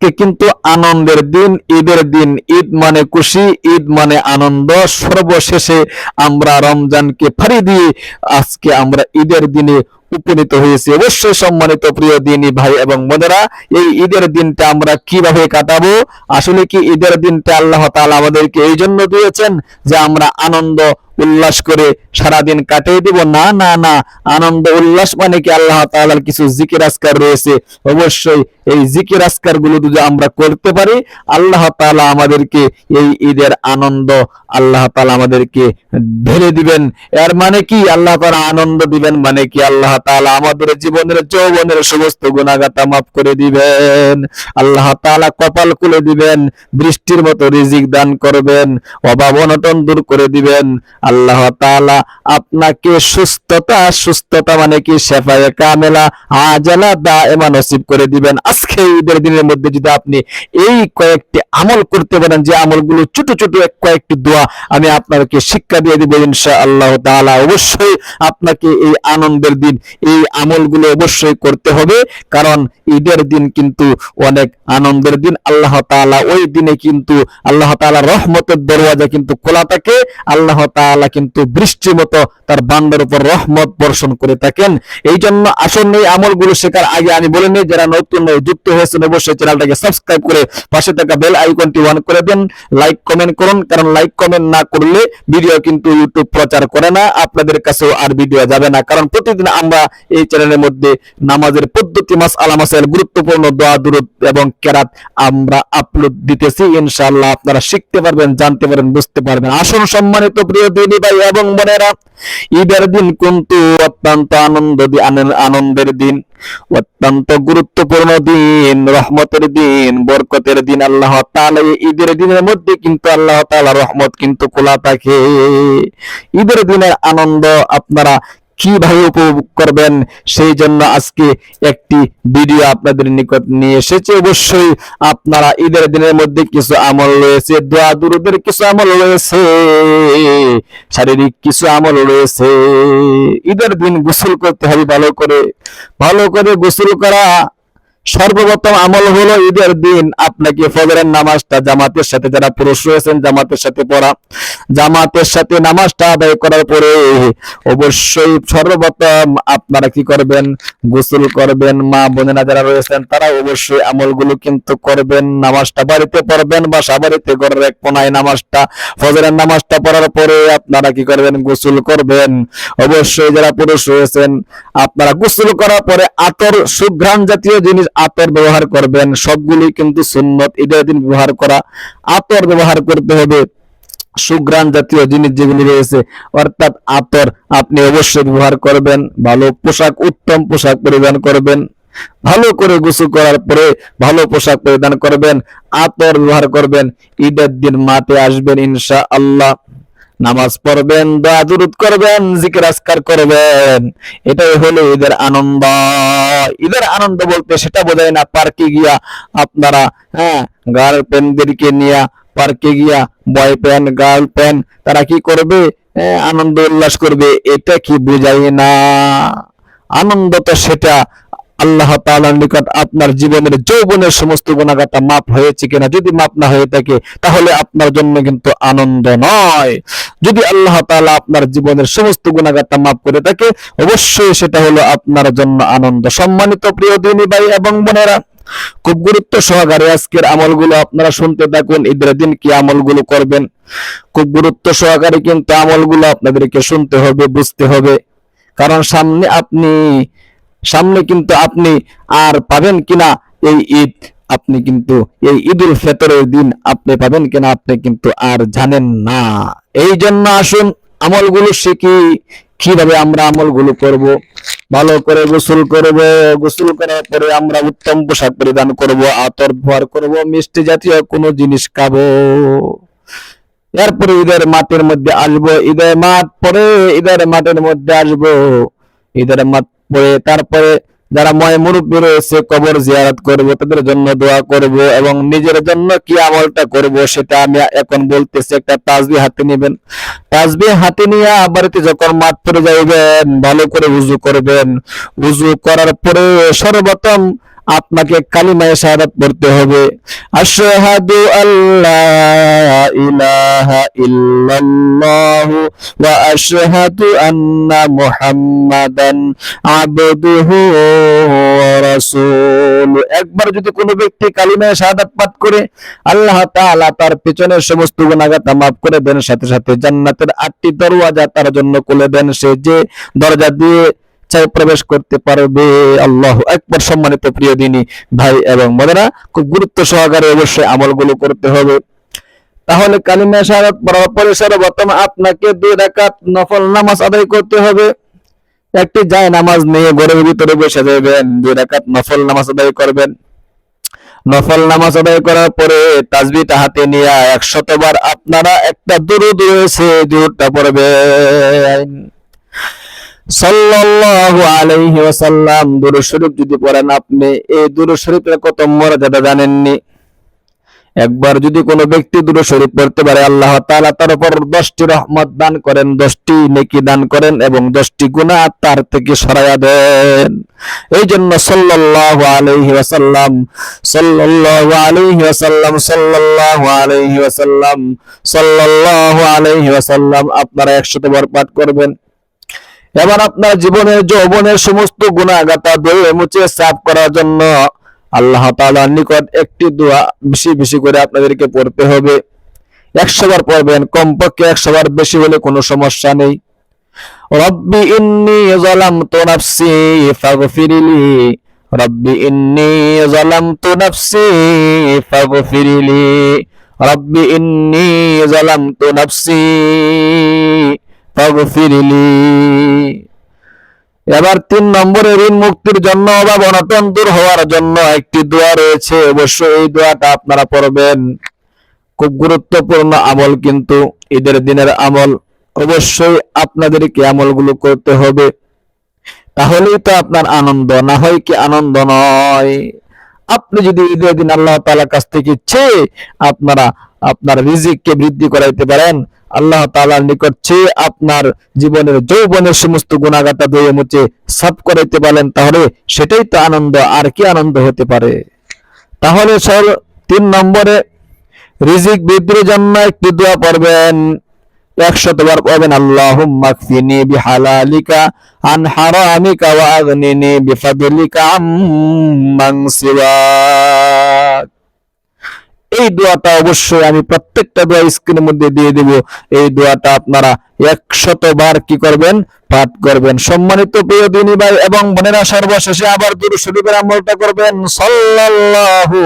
আজকে কিন্তু আনন্দের দিন, ঈদের দিন। ঈদ মানে খুশি, ঈদ মানে আনন্দ। সর্বশেষে আমরা রমজানকে ফাড়ি দিয়ে আজকে আমরা ঈদের দিনে উপনীত হয়েছি। অবশ্যই সম্মানিত প্রিয় দিনী ভাই এবং বোনেরা, এই ঈদের দিনটা আমরা কীভাবে কাটাবো? আসলে কি ঈদের দিনটা আল্লাহ তাআলা আমাদেরকে এই জন্য দিয়েছেন যে আমরা আনন্দ উল্লাস করে সারাদিন কাটিয়ে দিব। না না না, আনন্দ, উল্লাস মানে কি? আল্লাহ তাআলার কিছু জিকির আজকার রয়েছে। অবশ্যই এই জিকির আজকারগুলো যদি আমরা করতে পারি, আল্লাহ তাআলা আমাদেরকে এই ঈদের আনন্দ, আল্লাহ তাআলা আমাদেরকে ঢেলে দিবেন। এর মানে কি? আল্লাহ তাআলা আনন্দ দিবেন মানে কি? আল্লাহ তাআলা আমাদের জীবনের যৌবনের সমস্ত গুণাগাতা মাফ করে দিবেন। আল্লাহ তাআলা কপাল খুলে দিবেন, বৃষ্টির মতো রিজিক দান করবেন, অভাব অনটন দূর করে দিবেন। আল্লাহ তালা আপনাকে সুস্থতা সুস্থতা মানে কি? শেফায় কামেলা, আজালা দা এমা নসিব করে দিবেন। আজকে ঈদের দিনের মধ্যে যদি আপনি এই কয়েকটি আমল করতে পারেন, যে আমলগুলো ছোট ছোট কয়েকটি দোয়া আমি আপনাকে শিক্ষা দিয়ে দিব ইনশাআল্লাহ তাআলা। অবশ্যই আপনাকে এই আনন্দের দিন, এই আমলগুলো অবশ্যই করতে হবে, কারণ ঈদের দিন কিন্তু অনেক আনন্দের দিন। আল্লাহ তাআলা ওই দিনে কিন্তু, আল্লাহ তাআলা রহমতের দরওয়াজা কিন্তু খোলা থাকে। আল্লাহ তাআলা কিন্তু বৃষ্টির মতো তার বান্দার উপর রহমত বর্ষণ করে থাকেন। এই জন্য আসন্ন এই আমলগুলো শেখার আগে আমি বলে নিই, যারা নতুন যুক্ত হয়েছেন, অবশ্যই চ্যানেলটাকে সাবস্ক্রাইব করে পাশে থাকা বেল আইকনটি অন করে দেন লাইক কমেন্ট করুন, কারণ লাইক কমেন্ট না করলে ভিডিও কিন্তু ইউটিউব প্রচার করে না, আপনাদের কাছেও আর ভিডিও যাবে না। কারণ প্রতিদিন আমরা এই চ্যানেলের মধ্যে নামাজের পদ্ধতি, মাস আলামাসের গুরুত্বপূর্ণ দোয়া, দুরুদ এবং কেরাত আমরা আপলোড দিতেছি। ইনশাআল্লাহ আপনারা শিখতে পারবেন, জানতে পারবেন, বুঝতে পারবেন। আসুন সম্মানিত প্রিয় দিনী ভাই এবং বোনেরা, ঈদের দিন কিন্তু অত্যন্ত আনন্দ- আনন্দের দিন। অত্যন্ত গুরুত্বপূর্ণ দিন, রহমতের দিন, বরকতের দিন আল্লাহ ঈদের দিনের মধ্যে কিন্তু আল্লাহ রহমত কিন্তু খোলা থাকে। ঈদের দিনের আনন্দ আপনারা কীভাবে উপভোগ করবেন, সেই জন্য আজকে একটি ভিডিও আপনাদের নিকট নিয়ে এসেছে। অবশ্যই আপনারা ঈদের দিনের মধ্যে কিছু আমল রয়েছে, দোয়া, দুরুদের কিছু আমল রয়েছে, শারীরিক কিছু আমল রয়েছে। ঈদের দিন গোসল করতে হবে ভালো করে। ভালো করে গোসল করা সর্বপ্রথম আমল হলো ঈদের দিন আপনাকে ফজরের নামাজটা জামাতের সাথে যারা পুরুষ রয়েছেন জামাতের সাথে পড়া। জামাতের সাথে নামাজটা আদায় করার পরে অবশ্যই সর্বপ্রথম আপনারা কি করবেন? গোসল করবেন। মা বোনেরা যারা রয়েছেন তারা অবশ্যই আমলগুলো কিন্তু করবেন। নামাজটা বাড়িতে পড়বেন বা বাড়িতে, ঘরের এক কোনায় নামাজটা, ফজরের নামাজটা পড়ার পরে আপনারা কি করবেন? গোসল করবেন। অবশ্যই যারা পুরুষ রয়েছেন, আপনারা গোসল করার পরে আতর, সুঘ্রাণ জাতীয় জিনিস আতর ব্যবহার করবেন। সবগুলি কিন্তু সুন্নত। ঈদের দিন ব্যবহার করা আতর ব্যবহার করতে হবে। সুগ্রাণ জাতীয় জিনিস যেগুলি রয়েছে, অর্থাৎ আতর আপনি অবশ্যই ব্যবহার করবেন। ভালো পোশাক, উত্তম পোশাক পরিধান করবেন। ভালো করে গোসল করার পরে ভালো পোশাক পরিধান করবেন। আতর ব্যবহার করবেন। ঈদের দিন মাঠে আসবেন ইনশা আল্লাহ নামাজ পড়বেন দোয়া দুরুদ করবেন জিকির আজকার করবেন। এটাই হলো ঈদের আনন্দ। ঈদের আনন্দ বলতে সেটা বোঝায় না পার্কে গিয়া আপনারা হ্যাঁ গার্লফ্রেন্ডদেরকে নিয়ে পার্কে গিয়া বয়ফ্রেন্ড গার্লফ্রেন্ড তারা কি করবে? হ্যাঁ, আনন্দ উল্লাস করবে। এটা কি বোঝায় না? আনন্দ তো সেটা আল্লাহ তাআলার নিকট আপনার জীবনের যৌবনের সমস্ত গুণাগাতা মাপ হয়েছে কিনা? যদি মাপ না হয়ে থাকে, তাহলে আপনার জন্য কিন্তু আনন্দ নয়। যদি আল্লাহ তাআলা আপনার জীবনের সমস্ত গুণাগাতা মাপ করে থাকে, অবশ্যই সেটা হলো আপনার জন্য আনন্দ। সম্মানিত প্রিয় দিনী ভাই এবং বোনেরা, খুব গুরুত্ব সহকারে আজকের আমলগুলো আপনারা শুনতে থাকুন, ঈদের দিন কি আমলগুলো করবেন? খুব গুরুত্ব সহকারে কিন্তু আমলগুলো আপনাদেরকে শুনতে হবে, বুঝতে হবে। কারণ সামনে আপনি সামনে কিন্তু আপনি আর পাবেন কিনা এই ঈদ, আপনি কিন্তু এই ঈদুল ফেতরের দিন আপনি পাবেন কিনা আপনি কিন্তু আর জানেন না। এই জন্য আসুন, আমলগুলো শিখি, কীভাবে আমরা আমলগুলো করব, ভালো করে গোসল করব, গোসল করার পরে আমরা উত্তম পোশাক পরিধান করব, আতর ব্যবহার করব, মিষ্টি জাতীয় কোনো জিনিস খাব। এরপরে ঈদের মাঠের মধ্যে আসব, ঈদের মাঠ পরে ঈদের মাঠের মধ্যে আসব। ঈদের মাঠ পরে তারপরে যারা ময় মুরব্বী রয়েছে, কবর জিয়ারত করব, তাদের জন্য দোয়া করব এবং নিজের জন্য কি আমলটা করব সেটা আমি এখন বলতেছি, একটা তাজবি হাতে নেবেন। তাজবি হাতে নিয়ে বাড়িতে যখন মাঠ পরে যাইবেন, ভালো করে উজু করবেন। উজু করার পরে সর্বপ্রথম আপনাকে কালিমায়ে শাহাদাত পড়তে হবে। আশহাদু আল্লাহ ইলাহা ইল্লাল্লাহু ওয়া আশহাদু আন্না মুহাম্মাদান আবদুহু ওয়া রাসূলু। একবার যদি কোনো ব্যক্তি কালিমায়ে শাহাদাত পাঠ করে, আল্লাহ তাআলা তার পেছনের সমস্ত গুনাহগাতা মাফ করে দেন, সাথে সাথে জান্নাতের আটটি দরওয়াজা তার জন্য খুলে দেন। সে যে দরজা দিয়ে চাই প্রবেশ করতে পারবে। আল্লাহ একবার সম্মানিত প্রিয় দিনী ভাই এবং বোনেরা, খুব গুরুত্ব সহকারে অবশ্যই আমলগুলো করতে হবে। তাহলে কালিমা পড়ার পরে সর্বপ্রথম আপনাকে দুই রাকাত নফল নামাজ আদায় করতে হবে। একটি যায় নামাজ নিয়ে ঘরের ভিতরে বসে যাবেন, দুই রাকাত নফল নামাজ আদায় করবেন। নফল নামাজ আদায় করার পরে তাজবিটা হাতে নিয়ে একশতবার আপনারা একটা দুরুদ রয়েছে, দুরুদটা পড়বেন। সাল্লাল্লাহু আলাইহি ওয়াসাল্লাম দুরূদ শরীফ যদি পড়েন আপনি, এই দুরূদ শরীফের কত মর্যাদা জানেননি? একবার যদি কোনো ব্যক্তি দুরূদ শরীফ পড়তে পারে, আল্লাহ তাআলা তার উপর 10টি রহমত দান করেন 10টি নেকি দান করেন এবং 10টি গুনাহ তার থেকে সরায়া দেন। এই জন্য সাল্লাল্লাহু আলাইহি ওয়াসাল্লাম, সাল্লাল্লাহু আলাইহি ওয়াসাল্লাম, সাল্লাল্লাহু আলাইহি ওয়াসাল্লাম, সাল্লাল্লাহু আলাইহি ওয়াসাল্লাম আপনারা 100 বার পাঠ করবেন। এবার আপনার জীবনের যৌবনের সমস্ত গুণাগাতা ধুয়ে মুছে সাফ করার জন্য আল্লাহ তাআলার নিকট একটি দোয়া বেশি বেশি করে আপনাদেরকে পড়তে হবে। একশো বার পড়বেন, কমপক্ষে একশো বার বেশি হলে কোনো সমস্যা নেই। রব্বি ইন্নি যালামতু নাফসি ফাগফিরলি, রব্বি ইন্নি যালামতু নাফসি ফাগফিরলি, রব্বি ইন্নি যালামতু নাফসি। এবার তিন নম্বরে ঋণ মুক্তির জন্য অভাব অনটন দূর হওয়ার জন্য একটি দোয়া রয়েছে। অবশ্যই এই দোয়াটা আপনারা পড়বেন। খুব গুরুত্বপূর্ণ আমল কিন্তু ঈদের দিনের আমল। অবশ্যই আপনাদেরকে আমলগুলো করতে হবে। তাহলেই তো আপনার আনন্দ, না হয় কি আনন্দ নয়। আপনি যদি ঈদের দিন আল্লাহ তাআলার কাছ থেকে চেয়ে আপনারা আপনার রিজিককে বৃদ্ধি করাইতে পারেন আল্লাহ তাআলার নিকট চেয়ে আপনার জীবনের যৌবনের সমস্ত গুণাগাতা ধুয়ে মুছে সাফ করাইতে পারেন, তাহলে সেটাই তো আনন্দ, আর কি আনন্দ হতে পারে? তাহলে স্যার তিন নম্বরে, রিজিক বৃদ্ধির জন্য একটি দোয়া পড়বেন। একশত বার পড়বেন, আল্লাহুম্মা কফিনি বিহালালিকা আন হারামিকা ওয়া আগনিনি বিফাদলিকা আম্মান এই দোয়াটা অবশ্যই আমি প্রত্যেকটা দোয়া স্ক্রিনের মধ্যে দিয়ে দেব। এই দোয়াটা আপনারা একশত বার কি করবেন? পাঠ করবেন। সম্মানিত প্রিয় দিনী ভাই এবং বোনেরা, সর্বশেষে আবার দুরূদ শরীফের আমলটা করবেন। সাল্লাল্লাহু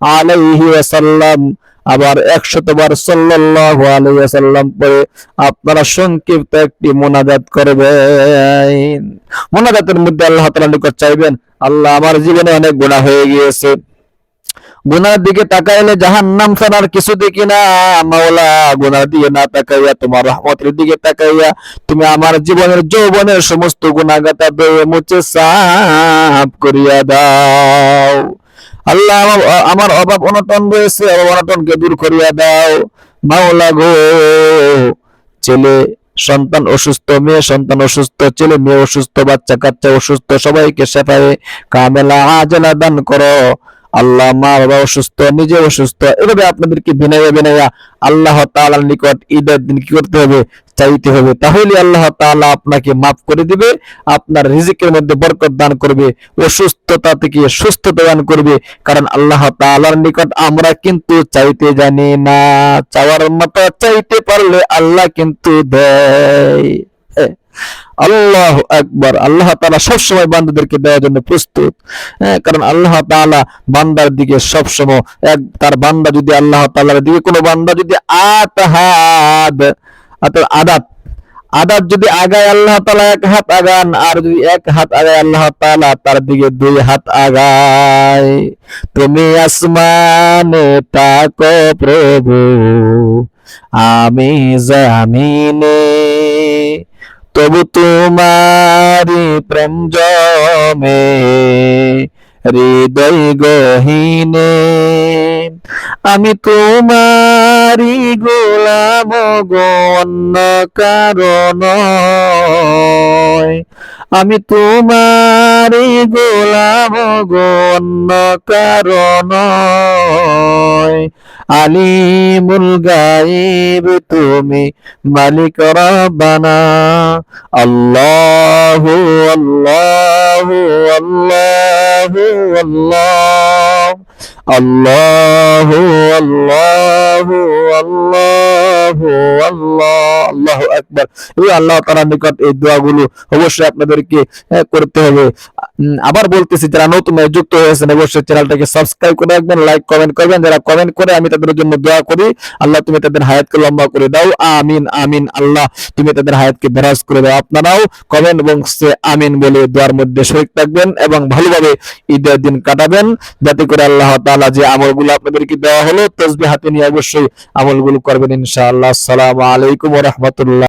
আলাইহি ওয়াসাল্লাম। আবার একশত বার সাল্লাল্লাহু আলাইহি ওয়াসাল্লাম পরে আপনারা সংক্ষিপ্ত একটি মোনাজাত করবেন। মোনাজাতের মধ্যে আল্লাহ তাআলার নিকট চাইবেন, আল্লাহ, আমার জীবনে অনেক গুনাহ হয়ে গিয়েছে। গুনার দিকে তাকাইলে জাহান নাম ছাড়ার কিছু দেখি না। মাওলা, গুনার দিকে না তাকাইয়া তোমার রহমতের দিকে তাকাইয়া তুমি আমার জীবনের যৌবনের সমস্ত গুণাগাতা বয়ে মুছে সাফ করিয়া দাও। আল্লাহ আমার অভাব অনটন রয়েছে অনটনকে দূর করিয়া দাও। মাওলা গো, ছেলে, সন্তান অসুস্থ, মেয়ে, সন্তান অসুস্থ, ছেলে, মেয়ে অসুস্থ বাচ্চা কাচ্চা অসুস্থ, সবাইকে সেফায়ে কামেলা আজলা দান করো। আল্লাহ মা বাবা অসুস্থ, নিজে অসুস্থ। এভাবে আপনাদেরকে বিনাইয়া বিনাইয়া আল্লাহ তাআলার নিকট ঈদের দিন কি করতে হবে? চাইতে হবে। তাহলে আল্লাহ তাআলা আপনাকে মাফ করে দিবে, আপনার রিজিকের মধ্যে বরকত দান করবে, অসুস্থতা থেকে সুস্থতা দান করবে। কারণ আল্লাহ তাআলার নিকট আমরা কিন্তু চাইতে জানি না। চাওয়ার মতো চাইতে পারলে আল্লাহ কিন্তু দেয়। আল্লাহ একবার আল্লাহ তালা সবসময় বান্দাদেরকে দেওয়ার জন্য প্রস্তুত। হ্যাঁ, কারণ আল্লাহ তাআলা বান্দার দিকে সবসময় এক তার বান্দা যদি আল্লাহ তাআলার দিকে কোনো বান্দা যদি আতাহাদ অর্থাৎ আদাত আদাত যদি আগায় আল্লাহ তালা এক হাত আগান আর যদি এক হাত আগায় আল্লাহ তালা তার দিকে দুই হাত আগায় তুমি আসমানে তাকো প্রভু আমি জামিনে তবু তোমারি প্রেম জমে হৃদয় গহিনে। আমি তোমারি গোলাম গণ্য কারণ আমি তোমারই গোলাম গো, অন্য কারণ আলিমুল গায়েব তুমি মালিক রব্বানা। আল্লাহু আল্লাহু আল্লাহু, আল্লাহ। আল্লাহু আল্লাহ আল্লাহ আল্লাহ আল্লাহ একবার এই আল্লাহ তাআলার নিকট এই দোয়াগুলো অবশ্যই আপনাদেরকে করতে হবে। আবার বলতেছি, যারা নতুন যুক্ত হয়েছেন অবশ্যই চ্যানেলটাকে সাবস্ক্রাইব করে রাখবেন লাইক কমেন্ট করবেন। যারা কমেন্ট করে, আমি তাদের জন্য দোয়া করি। আল্লাহ, তুমি তাদের হায়াতকে লম্বা করে দাও। আমিন আমিন, আল্লাহ, তুমি তাদের হায়াতকে বেরাজ করে দাও। আপনারাও কমেন্ট বক্সে আমিন বলে দোয়ার মধ্যে শরীক থাকবেন এবং ভালোভাবে ঈদের দিন কাটাবেন। যাতে করে আল্লাহ তাআলা যে আমলগুলো আপনাদেরকে দেওয়া হলো, তসবিহ হাতে নিয়ে অবশ্যই আমলগুলো করবেন ইনশাআল্লাহ। আসসালামু আলাইকুম ওয়া রাহমাতুল্লাহ।